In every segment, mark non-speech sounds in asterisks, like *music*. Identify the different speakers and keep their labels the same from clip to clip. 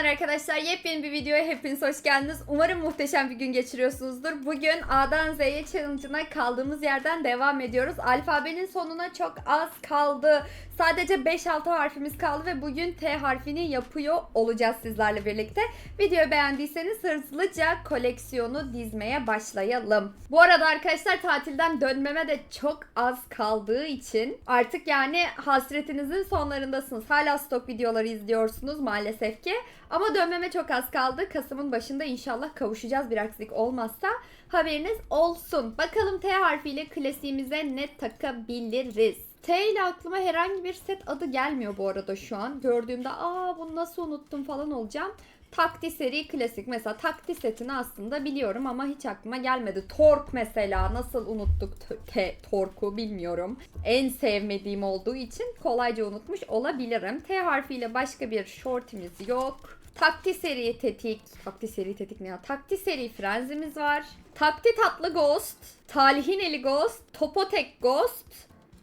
Speaker 1: Selamlar arkadaşlar. Yepyeni bir videoya hepiniz hoş geldiniz. Umarım muhteşem bir gün geçiriyorsunuzdur. Bugün A'dan Z'ye challenge'ına kaldığımız yerden devam ediyoruz. Alfabenin sonuna çok az kaldı. Sadece 5-6 harfimiz kaldı ve bugün T harfini yapıyor olacağız sizlerle birlikte. Videoyu beğendiyseniz hızlıca koleksiyonu dizmeye başlayalım. Bu arada arkadaşlar tatilden dönmeme de çok az kaldığı için artık yani hasretinizin sonlarındasınız. Hala stok videoları izliyorsunuz maalesef ki. Ama dönmeme çok az kaldı. Kasım'ın başında inşallah kavuşacağız bir aksilik olmazsa. Haberiniz olsun. Bakalım T harfiyle klasiğimize ne takabiliriz? T ile aklıma herhangi bir set adı gelmiyor bu arada şu an. Gördüğümde aa bunu nasıl unuttum falan olacağım. Takti seri klasik. Mesela takti setini aslında biliyorum ama hiç aklıma gelmedi. Tork mesela nasıl unuttuk t- t- Tork'u bilmiyorum. En sevmediğim olduğu için kolayca unutmuş olabilirim. T harfiyle başka bir shortimiz yok. Takti seri tetik. Takti seri tetik ne ya? Takti seri frenzimiz var. Takti tatlı ghost. Talihin eli ghost. Topotek ghost.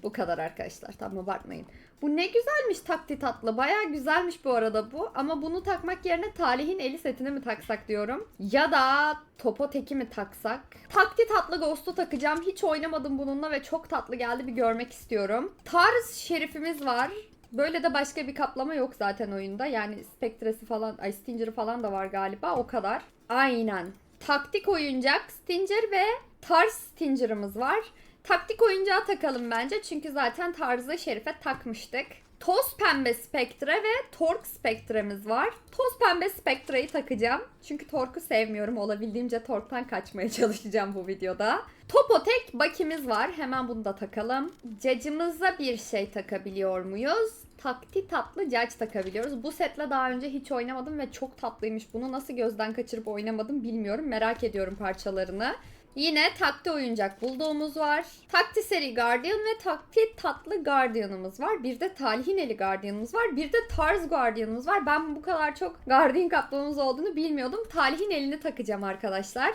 Speaker 1: Bu kadar arkadaşlar. Tamam abartmayın. Bu ne güzelmiş takti tatlı. Baya güzelmiş bu arada bu. Ama bunu takmak yerine talihin eli setini mi taksak diyorum. Ya da topo teki mi taksak? Takti tatlı Ghost'u takacağım. Hiç oynamadım bununla ve çok tatlı geldi. Bir görmek istiyorum. Tarz şerifimiz var. Böyle de başka bir kaplama yok zaten oyunda. Yani Spectre'si falan, ay Stinger'ı falan da var galiba. O kadar. Aynen. Taktik oyuncak, Stinger ve Tarz Stinger'ımız var. Taktik oyuncağı takalım bence. Çünkü zaten tarzı Şerif'e takmıştık. Toz pembe Spectre ve Torque Spectre'miz var. Toz pembe Spectre'yi takacağım. Çünkü Torque'u sevmiyorum. Olabildiğince Torque'tan kaçmaya *laughs* çalışacağım bu videoda. Topotek bakimiz var. Hemen bunu da takalım. Cacımıza bir şey takabiliyor muyuz? Takti tatlı cac takabiliyoruz. Bu setle daha önce hiç oynamadım ve çok tatlıymış. Bunu nasıl gözden kaçırıp oynamadım bilmiyorum. Merak ediyorum parçalarını. Yine takti oyuncak bulduğumuz var. Takti seri Guardian ve takti tatlı Guardian'ımız var. Bir de talihineli Guardian'ımız var. Bir de tarz Guardian'ımız var. Ben bu kadar çok Guardian kaplamamız olduğunu bilmiyordum. Talihin elini takacağım arkadaşlar.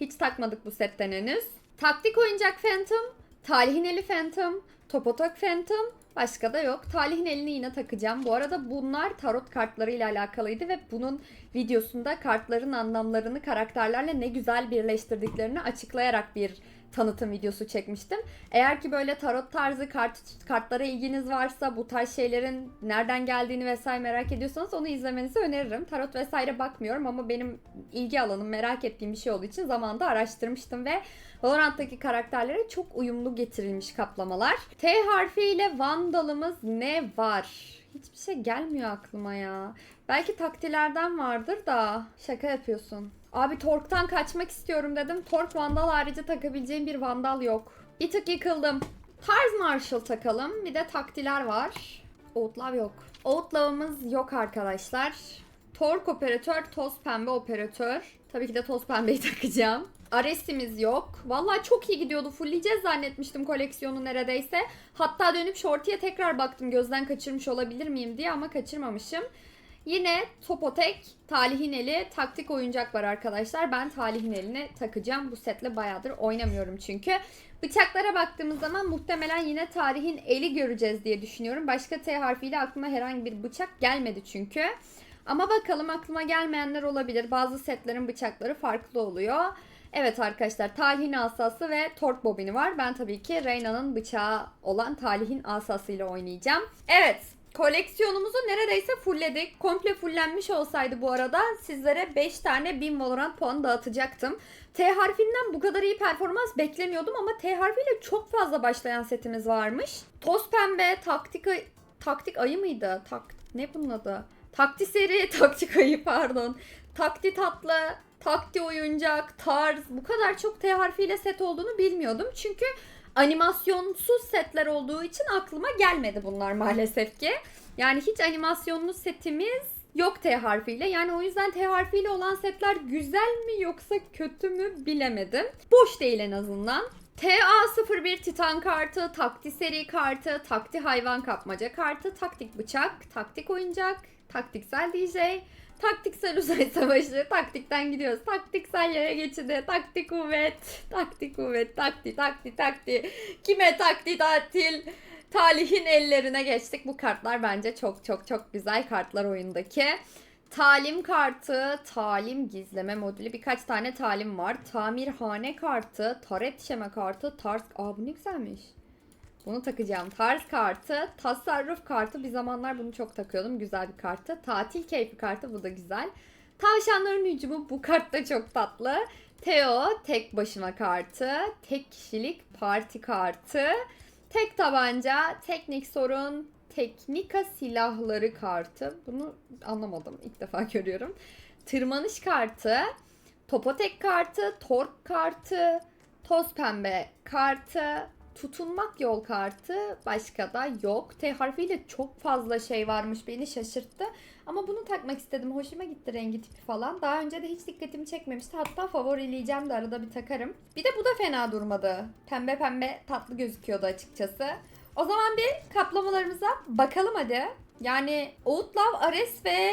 Speaker 1: Hiç takmadık bu setten henüz. Taktik oyuncak Phantom, talihineli Phantom, topotok Phantom, Başka da yok. Talihin elini yine takacağım. Bu arada bunlar tarot kartlarıyla alakalıydı ve bunun videosunda kartların anlamlarını karakterlerle ne güzel birleştirdiklerini açıklayarak bir tanıtım videosu çekmiştim. Eğer ki böyle tarot tarzı kart kartlara ilginiz varsa bu tarz şeylerin nereden geldiğini vesaire merak ediyorsanız onu izlemenizi öneririm. Tarot vesaire bakmıyorum ama benim ilgi alanım merak ettiğim bir şey olduğu için zamanında araştırmıştım ve Valorant'taki karakterlere çok uyumlu getirilmiş kaplamalar. T harfiyle Vandal'ımız ne var? Hiçbir şey gelmiyor aklıma ya. Belki taktilerden vardır da şaka yapıyorsun. Abi Tork'tan kaçmak istiyorum dedim. Tork Vandal harici takabileceğim bir Vandal yok. Bir tık yıkıldım. Tarz Marshall takalım. Bir de taktiler var. Outlaw yok. Outlaw'ımız yok arkadaşlar. Tork operatör, toz pembe operatör. Tabii ki de toz pembeyi *laughs* takacağım. Ares'imiz yok. Vallahi çok iyi gidiyordu. Fullleyeceğiz zannetmiştim koleksiyonu neredeyse. Hatta dönüp Shorty'ye tekrar baktım gözden kaçırmış olabilir miyim diye ama kaçırmamışım. Yine Topotek, Talihin Eli, taktik oyuncak var arkadaşlar. Ben Talihin Eli'ni takacağım. Bu setle bayağıdır oynamıyorum çünkü. Bıçaklara baktığımız zaman muhtemelen yine Tarihin Eli göreceğiz diye düşünüyorum. Başka T harfiyle aklıma herhangi bir bıçak gelmedi çünkü. Ama bakalım aklıma gelmeyenler olabilir. Bazı setlerin bıçakları farklı oluyor. Evet arkadaşlar talihin asası ve tork bobini var. Ben tabii ki Reyna'nın bıçağı olan talihin asasıyla oynayacağım. Evet koleksiyonumuzu neredeyse fullledik. Komple fullenmiş olsaydı bu arada sizlere 5 tane 1000 Valorant puanı dağıtacaktım. T harfinden bu kadar iyi performans beklemiyordum ama T harfiyle çok fazla başlayan setimiz varmış. Toz pembe, taktik, taktik ayı mıydı? Tak, ne bunun adı? Takti seri, *laughs* taktik ayı pardon. Takti tatlı, takti oyuncak, tarz bu kadar çok T harfiyle set olduğunu bilmiyordum. Çünkü animasyonsuz setler olduğu için aklıma gelmedi bunlar maalesef ki. Yani hiç animasyonlu setimiz yok T harfiyle. Yani o yüzden T harfiyle olan setler güzel mi yoksa kötü mü bilemedim. Boş değil en azından. TA01 Titan kartı, takti seri kartı, takti hayvan kapmaca kartı, taktik bıçak, taktik oyuncak, taktiksel DJ, taktiksel uzay *laughs* savaşı, taktikten gidiyoruz, taktiksel yere geçidi, taktik kuvvet, taktik kuvvet, takti, takti, takti, kime takti tatil, talihin ellerine geçtik. Bu kartlar bence çok çok çok güzel kartlar oyundaki. Talim kartı, talim gizleme modülü, birkaç tane talim var. Tamirhane kartı, taret şeme kartı, tarz... Aa bu ne güzelmiş. Bunu takacağım. Tarz kartı, tasarruf kartı. Bir zamanlar bunu çok takıyordum. Güzel bir kartı. Tatil keyfi kartı. Bu da güzel. Tavşanların hücumu. Bu kart da çok tatlı. Teo tek başına kartı. Tek kişilik parti kartı. Tek tabanca, teknik sorun, teknika silahları kartı. Bunu anlamadım. İlk defa *laughs* görüyorum. Tırmanış kartı, topotek kartı, tork kartı, toz pembe kartı, tutunmak yol kartı başka da yok. T harfiyle çok fazla şey varmış beni şaşırttı. Ama bunu takmak istedim. Hoşuma gitti rengi tipi falan. Daha önce de hiç dikkatimi çekmemişti. Hatta favorileyeceğim de arada bir takarım. Bir de bu da fena durmadı. Pembe pembe tatlı gözüküyordu açıkçası. O zaman bir kaplamalarımıza bakalım hadi. Yani Outlaw, Ares ve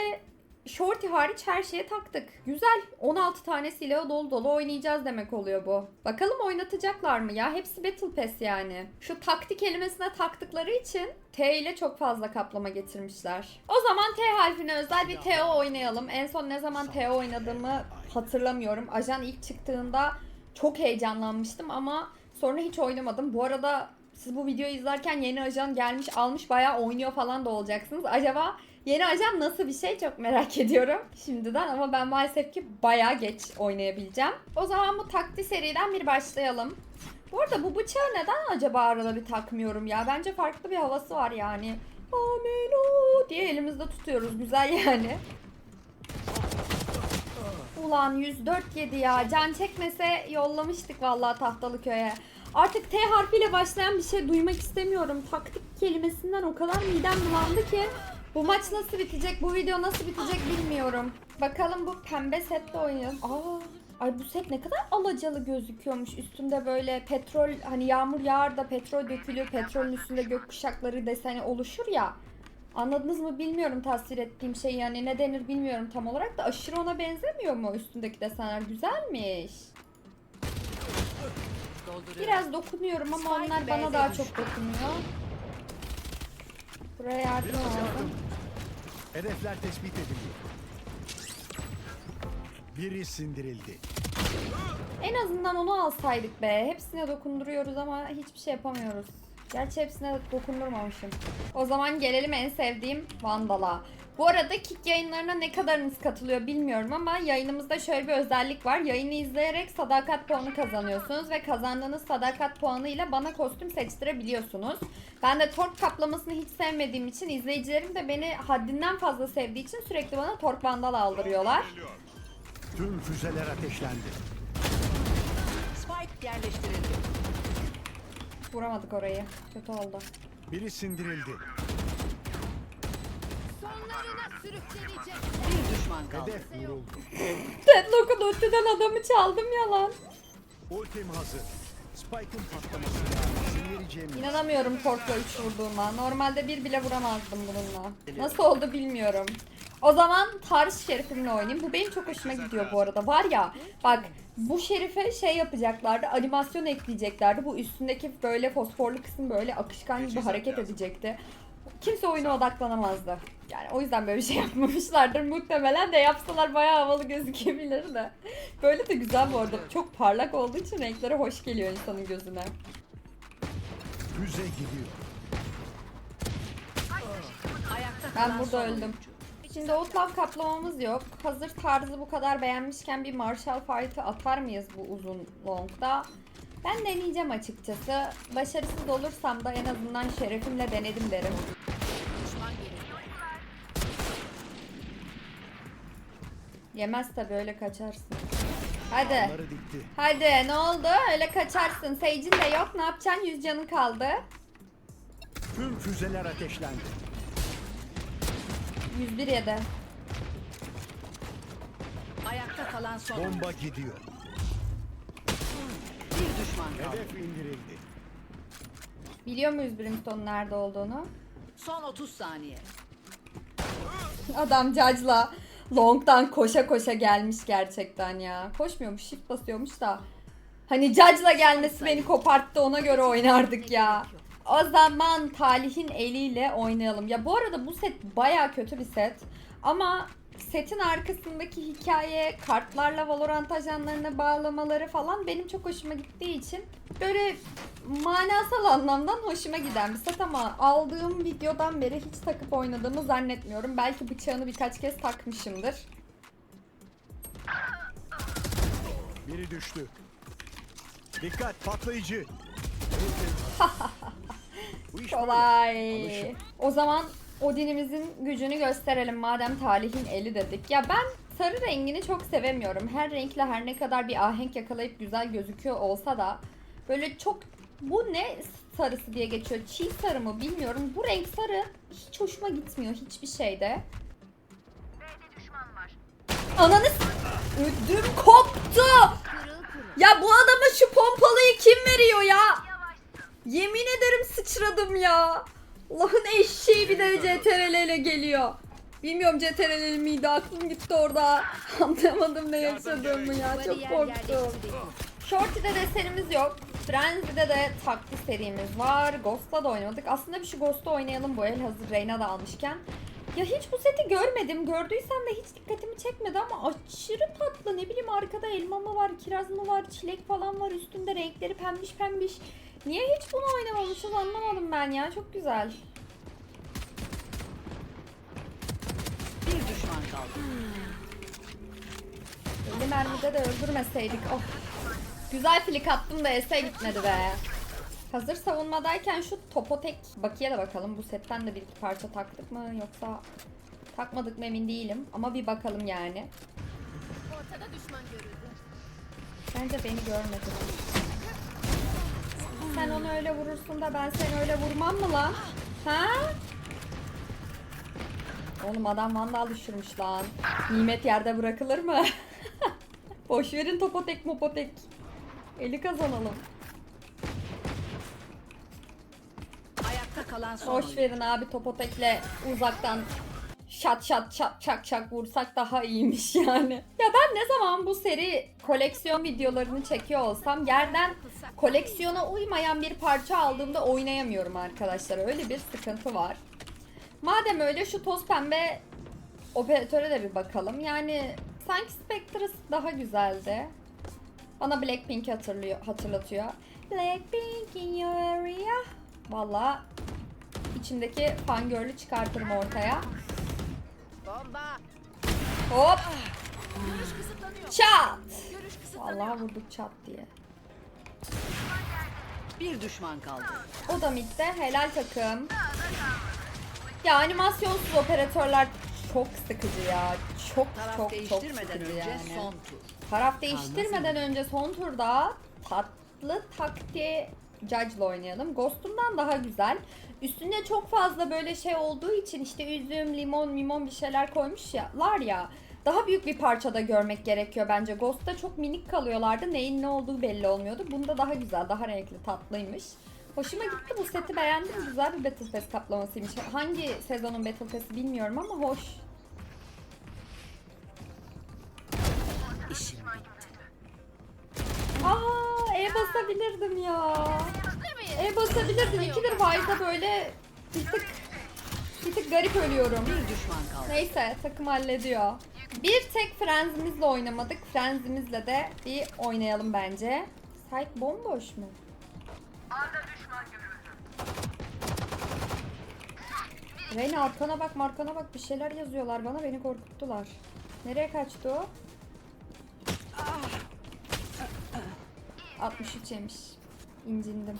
Speaker 1: Shorty hariç her şeye taktık. Güzel. 16 tane silahı dolu dolu oynayacağız demek oluyor bu. Bakalım oynatacaklar mı ya? Hepsi Battle Pass yani. Şu taktik kelimesine taktıkları için T ile çok fazla kaplama getirmişler. O zaman T harfine özel bir TO oynayalım. En son ne zaman TO oynadığımı hatırlamıyorum. Ajan ilk çıktığında çok heyecanlanmıştım ama sonra hiç oynamadım. Bu arada siz bu videoyu izlerken yeni ajan gelmiş almış bayağı oynuyor falan da olacaksınız. Acaba Yeni ajan nasıl bir şey çok merak *laughs* ediyorum şimdiden ama ben maalesef ki bayağı geç oynayabileceğim. O zaman bu takti seriden bir başlayalım. Bu arada bu bıçağı neden acaba arada bir takmıyorum ya? Bence farklı bir havası var yani. Ameno diye elimizde tutuyoruz. Güzel yani. Ulan 104 yedi ya. Can çekmese yollamıştık vallahi tahtalı köye. Artık T harfiyle başlayan bir şey duymak istemiyorum. Taktik kelimesinden o kadar midem bulandı ki. Bu maç nasıl bitecek, bu video nasıl bitecek bilmiyorum. Bakalım bu pembe setle oynayalım. Aa, ay bu set ne kadar alacalı gözüküyormuş. Üstünde böyle petrol, hani yağmur yağar da petrol dökülür. Petrolün üstünde gökkuşakları deseni oluşur ya. Anladınız mı bilmiyorum tasvir ettiğim şey yani ne denir bilmiyorum tam olarak da aşırı ona benzemiyor mu üstündeki desenler güzelmiş. Biraz dokunuyorum ama onlar bana daha çok dokunuyor. Buraya yardım
Speaker 2: Biraz yardım. Hedefler tespit edildi. Biri sindirildi.
Speaker 1: En azından onu alsaydık be. Hepsine dokunduruyoruz ama hiçbir şey yapamıyoruz. Gerçi hepsine dokundurmamışım. O zaman gelelim en sevdiğim Vandal'a. Bu arada Kick yayınlarına ne kadarınız katılıyor bilmiyorum ama yayınımızda şöyle bir özellik var. Yayını izleyerek sadakat puanı kazanıyorsunuz ve kazandığınız sadakat puanı ile bana kostüm seçtirebiliyorsunuz. Ben de tork kaplamasını hiç sevmediğim için izleyicilerim de beni haddinden fazla sevdiği için sürekli bana tork vandal aldırıyorlar.
Speaker 2: Tüm füzeler ateşlendi.
Speaker 3: Spike yerleştirildi.
Speaker 1: Vuramadık orayı. Kötü oldu.
Speaker 2: Biri sindirildi.
Speaker 3: Bir düşman kaldı.
Speaker 2: Hedef vuruldu.
Speaker 1: Deadlock'un ultiden adamı çaldım yalan.
Speaker 2: Ultim hazır. Spike'ın vereceğim.
Speaker 1: İnanamıyorum Tork'la 3 vurduğuma. Normalde bir bile vuramazdım bununla. Nasıl oldu bilmiyorum. O zaman Tarz şerifimle oynayayım. Bu benim çok hoşuma gidiyor bu arada. Var ya bak bu şerife şey yapacaklardı. Animasyon ekleyeceklerdi. Bu üstündeki böyle fosforlu kısım böyle akışkan gibi hareket edecekti. Kimse oyuna odaklanamazdı. Yani o yüzden böyle bir şey *laughs* yapmamışlardır. Muhtemelen de yapsalar bayağı havalı gözükebilir de. Böyle de güzel bu arada. Çok parlak olduğu için renkleri hoş geliyor insanın gözüne.
Speaker 2: Füze gidiyor.
Speaker 1: Ben burada öldüm. Şimdi Outlaw kaplamamız yok. Hazır tarzı bu kadar beğenmişken bir Marshall Fight'ı atar mıyız bu uzun longda? Ben deneyeceğim açıkçası. Başarısız olursam da en azından şerefimle denedim derim. Yemez tabi öyle kaçarsın. Hadi. Hadi ne oldu? Öyle kaçarsın. Sage'in de yok. Ne yapacaksın? 100 canın kaldı.
Speaker 2: Tüm füzeler ateşlendi.
Speaker 1: 101 yedi.
Speaker 3: Ayakta kalan son.
Speaker 2: Bomba gidiyor.
Speaker 3: Bir düşman kaldı.
Speaker 2: Hedef indirildi.
Speaker 1: Biliyor muyuz Brimstone'un nerede olduğunu?
Speaker 3: Son 30 saniye.
Speaker 1: Adam Judge'la Long'dan koşa koşa gelmiş gerçekten ya. Koşmuyormuş, shift basıyormuş da. Hani Judge'la gelmesi beni koparttı ona göre oynardık ya. O zaman talihin eliyle oynayalım. Ya bu arada bu set baya kötü bir set. Ama setin arkasındaki hikaye, kartlarla Valorant ajanlarına bağlamaları falan benim çok hoşuma gittiği için böyle manasal anlamdan hoşuma giden bir set ama aldığım videodan beri hiç takıp oynadığımı zannetmiyorum. Belki bıçağını birkaç kez takmışımdır.
Speaker 2: Biri düştü. Dikkat patlayıcı. *laughs*
Speaker 1: Kolay. O zaman Odin'imizin gücünü gösterelim madem talihin eli dedik. Ya ben sarı rengini çok sevemiyorum. Her renkle her ne kadar bir ahenk yakalayıp güzel gözüküyor olsa da böyle çok bu ne sarısı diye geçiyor. Çiğ sarı mı bilmiyorum. Bu renk sarı hiç hoşuma gitmiyor hiçbir şeyde. Ananı ödüm koptu. Ya bu adama şu pompalıyı kim veriyor ya? Yemin ederim sıçradım ya. Allah'ın eşeği bir de CTRL ile geliyor. Bilmiyorum CTRL miydi aklım gitti orada. *laughs* Anlamadım ne yaşadığımı ya çok korktum. Shorty'de desenimiz yok. Frenzy'de de taklı serimiz var. Ghost'la da oynamadık. Aslında bir şu Ghost'u oynayalım bu el hazır Reyna da almışken. Ya hiç bu seti görmedim. Gördüysem de hiç dikkatimi çekmedi ama aşırı tatlı. Ne bileyim arkada elma mı var, kiraz mı var, çilek falan var. Üstünde renkleri pembiş pembiş. Niye hiç bunu oynamamışız anlamadım ben ya. Çok güzel.
Speaker 3: Bir düşman kaldı.
Speaker 1: 50 mermide de öldürmeseydik. Oh. Güzel flick attım da S'e gitmedi be. Hazır savunmadayken şu topotek bakiye de bakalım. Bu setten de bir iki parça taktık mı yoksa takmadık mı emin değilim. Ama bir bakalım yani.
Speaker 4: Ortada düşman görüldü.
Speaker 1: Bence beni görmedi. Sen onu öyle vurursun da ben seni öyle vurmam mı lan? Ha? Oğlum adam vandal düşürmüş lan. Nimet yerde bırakılır mı? *laughs* Boş verin topotek mopotek. Eli kazanalım.
Speaker 3: Ayakta kalan son
Speaker 1: Boş verin abi topotekle uzaktan şat şat şat çak çak vursak daha iyiymiş *laughs* yani. Ya ben ne zaman bu seri koleksiyon videolarını çekiyor olsam yerden koleksiyona uymayan bir parça aldığımda oynayamıyorum arkadaşlar. Öyle bir sıkıntı var. Madem öyle şu toz pembe operatöre de bir bakalım. Yani sanki Spectre daha güzeldi. Bana Blackpink hatırlıyor, hatırlatıyor. Blackpink in your area. Valla içimdeki fangirl'ü çıkartırım ortaya.
Speaker 3: Bomba.
Speaker 1: Hop
Speaker 4: Görüş kısıtlanıyor.
Speaker 1: çat.
Speaker 4: Görüş kısıtlanıyor.
Speaker 1: Vallahi vurduk çat diye.
Speaker 3: Bir düşman kaldı.
Speaker 1: O da midde helal takım. Ya animasyonsuz operatörler çok sıkıcı ya. Çok
Speaker 3: Taraf
Speaker 1: çok çok
Speaker 3: değiştirmeden
Speaker 1: sıkıcı
Speaker 3: önce
Speaker 1: yani.
Speaker 3: son tur.
Speaker 1: Taraf değiştirmeden önce son turda tatlı taktiği Judge'la oynayalım. Ghost'umdan daha güzel. Üstünde çok fazla böyle şey olduğu için işte üzüm, limon, mimon bir şeyler koymuşlar ya. Daha büyük bir parçada görmek gerekiyor bence. Ghost'ta çok minik kalıyorlardı. Neyin ne olduğu belli olmuyordu. Bunda daha güzel, daha renkli, tatlıymış. Hoşuma gitti bu seti beğendim. Güzel bir Battle Pass kaplamasıymış. Hangi sezonun Battle Pass'i bilmiyorum ama hoş.
Speaker 3: İşim
Speaker 1: Aa, E basabilirdim ya. E basabilirdim. İkidir Wise'a böyle bir tık bir tık garip ölüyorum.
Speaker 3: bir düşman kaldı.
Speaker 1: Neyse takım hallediyor. Bir tek Frenzimizle oynamadık. Frenzimizle de bir oynayalım bence. Site bomboş mu? Reyna arkana bak markana bak bir şeyler yazıyorlar bana beni korkuttular. Nereye kaçtı o? 63 yemiş. İncindim.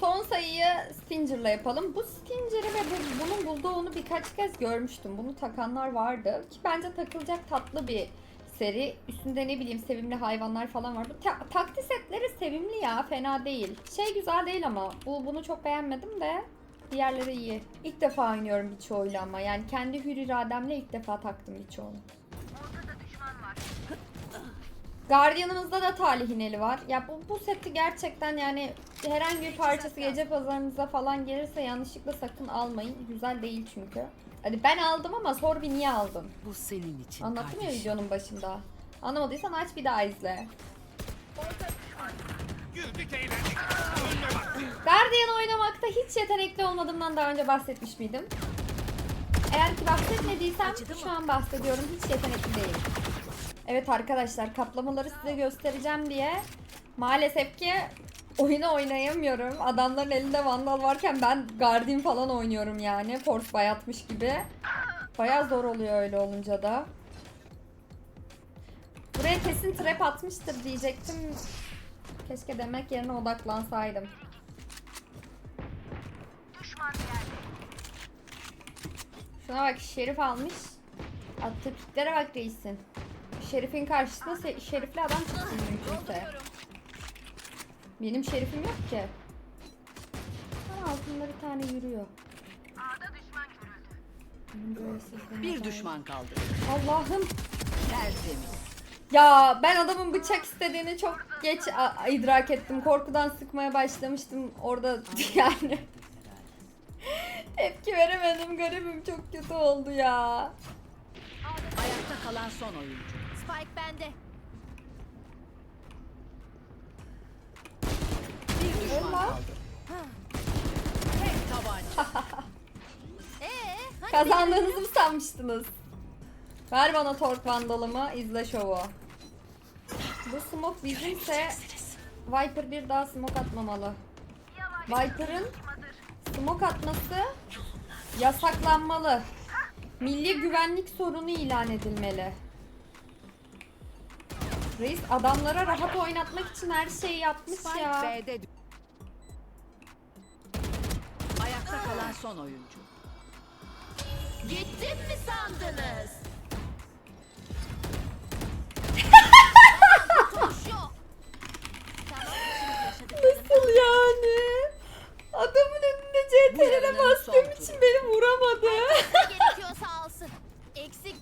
Speaker 1: Son sayıyı Stinger'la yapalım. Bu Stinger'ı ve bu, bunun bulduğunu birkaç kez görmüştüm. Bunu takanlar vardı. Ki bence takılacak tatlı bir seri. Üstünde ne bileyim sevimli hayvanlar falan var. Bu ta- takti setleri sevimli ya. Fena değil. Şey güzel değil ama. Bu bunu çok beğenmedim de. Diğerleri iyi. İlk defa oynuyorum birçoğuyla ama. Yani kendi hür irademle ilk defa taktım birçoğunu. Guardian'ımızda da talihineli var. Ya bu, bu seti gerçekten yani herhangi bir parçası gece pazarınıza falan gelirse yanlışlıkla sakın almayın. Güzel değil çünkü. Hadi ben aldım ama sor bir niye aldın?
Speaker 3: Bu senin için
Speaker 1: Anlattım ya
Speaker 3: kardeşim.
Speaker 1: videonun başında. Anlamadıysan aç bir daha izle. Guardian oynamakta hiç yetenekli olmadığımdan daha önce bahsetmiş miydim? Eğer ki bahsetmediysem şu an bahsediyorum. Hiç yetenekli değil. Evet arkadaşlar kaplamaları size göstereceğim diye maalesef ki oyunu oynayamıyorum. Adamların elinde vandal varken ben Guardian falan oynuyorum yani. Force bayatmış gibi. Bayağı zor oluyor öyle olunca da. Buraya kesin trap atmıştır diyecektim. Keşke demek yerine odaklansaydım. Şuna bak Şerif almış. Attığı piklere bak reisin. Şerif'in karşısında se- Şerif'li adam çıksın mümkünse. Benim Şerif'im yok ki. Ama altında bir tane yürüyor. Benim böyle sizden
Speaker 3: Bir düşman kaldı.
Speaker 1: Allah'ım.
Speaker 3: Tertemiz.
Speaker 1: Ya ben adamın bıçak istediğini çok geç a- idrak ettim. Korkudan sıkmaya başlamıştım orada *laughs* yani. Tepki veremedim garibim çok kötü oldu ya.
Speaker 3: Ayakta kalan son oyuncu.
Speaker 4: Spike bende.
Speaker 1: Kazandığınızı mı sanmıştınız? Ver bana tork vandalımı izle şovu. Bu smoke bizimse Viper bir daha smoke atmamalı. Viper'ın smoke atması yasaklanmalı. Milli güvenlik sorunu ilan edilmeli. Reis adamlara rahat oynatmak için her şeyi yapmış
Speaker 3: Spike
Speaker 1: ya.
Speaker 3: B'de dü- Ayakta kalan son oyuncu.
Speaker 4: Gittim mi sandınız? Tuş yok. Tamam, şimdi yaşadıklarım
Speaker 1: Nasıl yani? Adamın önünde CTRL'e
Speaker 3: Yarının
Speaker 1: bastığım
Speaker 3: son
Speaker 1: için
Speaker 3: turu.
Speaker 1: beni vuramadı.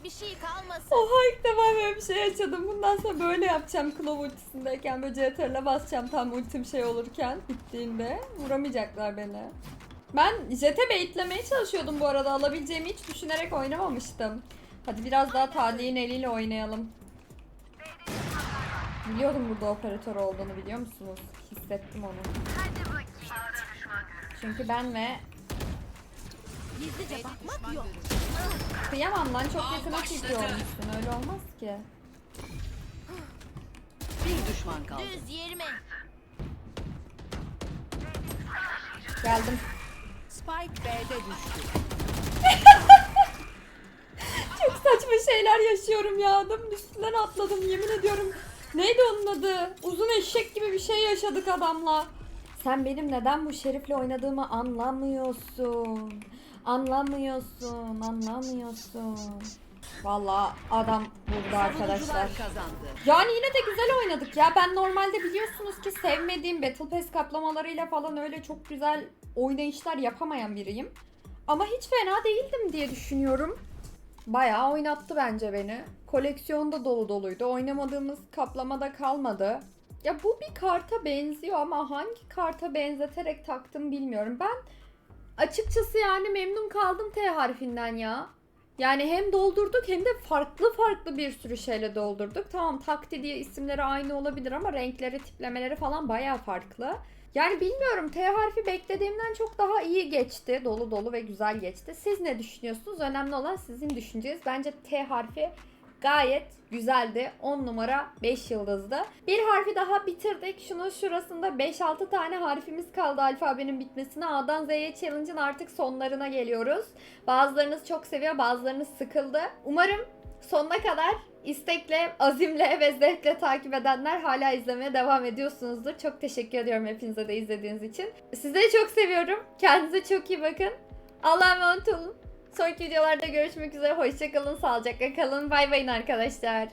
Speaker 4: Bir şey kalmasın.
Speaker 1: Oha ilk defa böyle bir şey yaşadım. Bundan sonra böyle yapacağım Claw ultisindeyken böyle CTRL'e basacağım tam ultim şey olurken bittiğinde. Vuramayacaklar beni. Ben Jet'e baitlemeye çalışıyordum bu arada. Alabileceğimi hiç düşünerek oynamamıştım. Hadi biraz daha Talih'in eliyle oynayalım. Biliyordum burada operatör olduğunu biliyor musunuz? Hissettim onu. Çünkü ben ve
Speaker 4: Gizlice bakmak yok.
Speaker 1: kıyamam lan çok yakına çekiyor olmuşsun. Öyle olmaz ki.
Speaker 3: Bir düşman kaldı.
Speaker 4: Düz yerime.
Speaker 1: Geldim.
Speaker 3: Spike B'de düştü. *laughs*
Speaker 1: Çok saçma şeyler yaşıyorum ya. Adamın üstünden atladım yemin ediyorum. Neydi onun adı? Uzun eşek gibi bir şey yaşadık adamla. Sen benim neden bu şerifle oynadığımı anlamıyorsun. Anlamıyorsun, anlamıyorsun. Vallahi adam burada arkadaşlar. Yani yine de güzel oynadık ya. Ben normalde biliyorsunuz ki sevmediğim Battle Pass kaplamalarıyla falan öyle çok güzel oynayışlar yapamayan biriyim. Ama hiç fena değildim diye düşünüyorum. Bayağı oynattı bence beni. Koleksiyon da dolu doluydu. Oynamadığımız kaplamada kalmadı. Ya bu bir karta benziyor ama hangi karta benzeterek taktım bilmiyorum. Ben açıkçası yani memnun kaldım T harfinden ya. Yani hem doldurduk hem de farklı farklı bir sürü şeyle doldurduk. Tamam takti diye isimleri aynı olabilir ama renkleri, tiplemeleri falan bayağı farklı. Yani bilmiyorum T harfi beklediğimden çok daha iyi geçti. Dolu dolu ve güzel geçti. Siz ne düşünüyorsunuz? Önemli olan sizin düşünceniz. Bence T harfi gayet güzeldi. 10 numara 5 yıldızdı. Bir harfi daha bitirdik. Şunun şurasında 5-6 tane harfimiz kaldı alfabenin bitmesine. A'dan Z'ye challenge'ın artık sonlarına geliyoruz. Bazılarınız çok seviyor, bazılarınız sıkıldı. Umarım sonuna kadar istekle, azimle ve zevkle takip edenler hala izlemeye devam ediyorsunuzdur. Çok teşekkür ediyorum hepinize de izlediğiniz için. Sizleri çok seviyorum. Kendinize çok iyi bakın. Allah'a emanet olun. Sonraki videolarda görüşmek üzere. Hoşçakalın, sağlıcakla kalın. Bay bayın arkadaşlar.